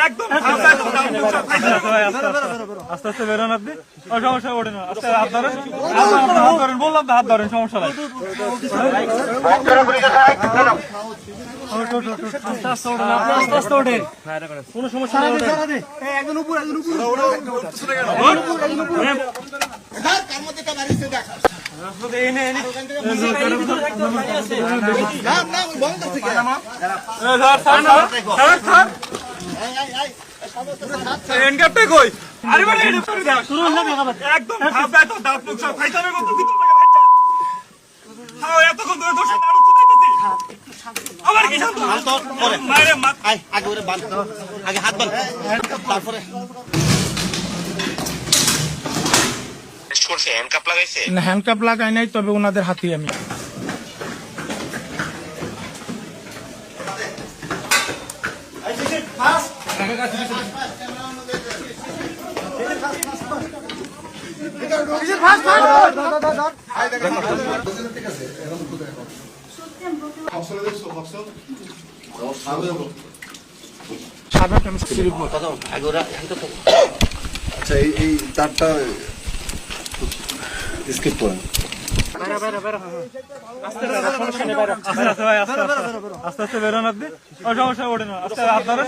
একদম আস্তে আস্তে বেরোন আপনি ও সমস্যা ওঠে না আস্তে হাত ধরেন হাত ধরেন বললাম তো হাত ধরেন সমস্যা নাই কোনো সমস্যা ধর, করে দাও। একদম ধাপ দেয় তো, ধাপ মুখ সব খাইতে হবে কত ভিতর থেকে বাচ্চা। খাও, এতক্ষণ ধরে দোষে নাড়ু চুদাইতেছি। আবার কি শান্ত? মায়েরে মা- আয় আগে হাত বাঁধ তারপরে করছে হ্যান্ডকাপ লাগাইছে না হ্যান্ডকাপ লাগাই নাই তবে ওনাদের হাতেই আমি। সাদা আচ্ছা এই এই তারটা স্কিপ করেন আস্তে আস্তে ভাই, আস্তে আস্তে। আস্তে আস্তে বেরোন আপনি। ও সমস্যা ওঠে না। আস্তে হাত ধরেন।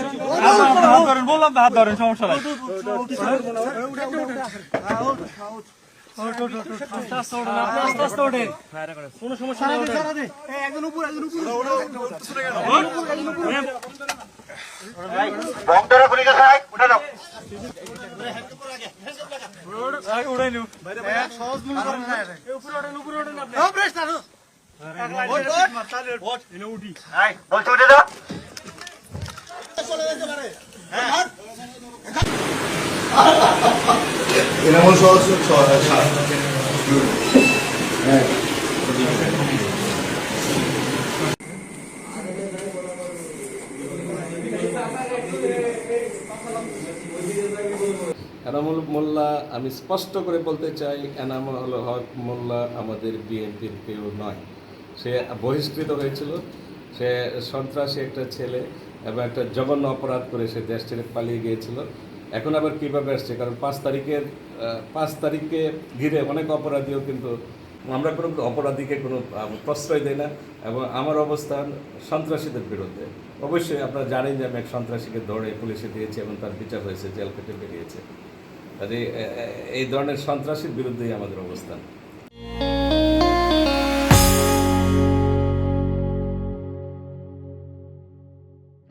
হাত ধরেন বললাম তো হাত ধরেন সমস্যা নাই। আস্তে আস্তে ওঠেন। আপনি আস্তে আস্তে ওঠেন। কোনো সমস্যা নেই উঠে। দাও। এনামল সহজ। হ্যাঁ। এনামুল মোল্লা, আমি স্পষ্ট করে বলতে চাই, এনামুল হক মোল্লা আমাদের বিএনপির কেউ নয়। সে বহিষ্কৃত হয়েছিল, সে সন্ত্রাসী একটা ছেলে এবং একটা জঘন্য অপরাধ করে সে দেশ ছেড়ে পালিয়ে গিয়েছিল। এখন আবার কীভাবে আসছে? কারণ পাঁচ তারিখের পাঁচ তারিখকে ঘিরে অনেক অপরাধীও কিন্তু, আমরা কোনো অপরাধীকে কোনো প্রশ্রয় দেই না এবং আমার অবস্থান সন্ত্রাসীদের বিরুদ্ধে। অবশ্যই আপনারা জানেন যে আমি এক সন্ত্রাসীকে ধরে পুলিশে দিয়েছি এবং তার বিচার হয়েছে, জেল কেটে বেরিয়েছে। কাজে এই ধরনের সন্ত্রাসীর বিরুদ্ধেই আমাদের অবস্থান।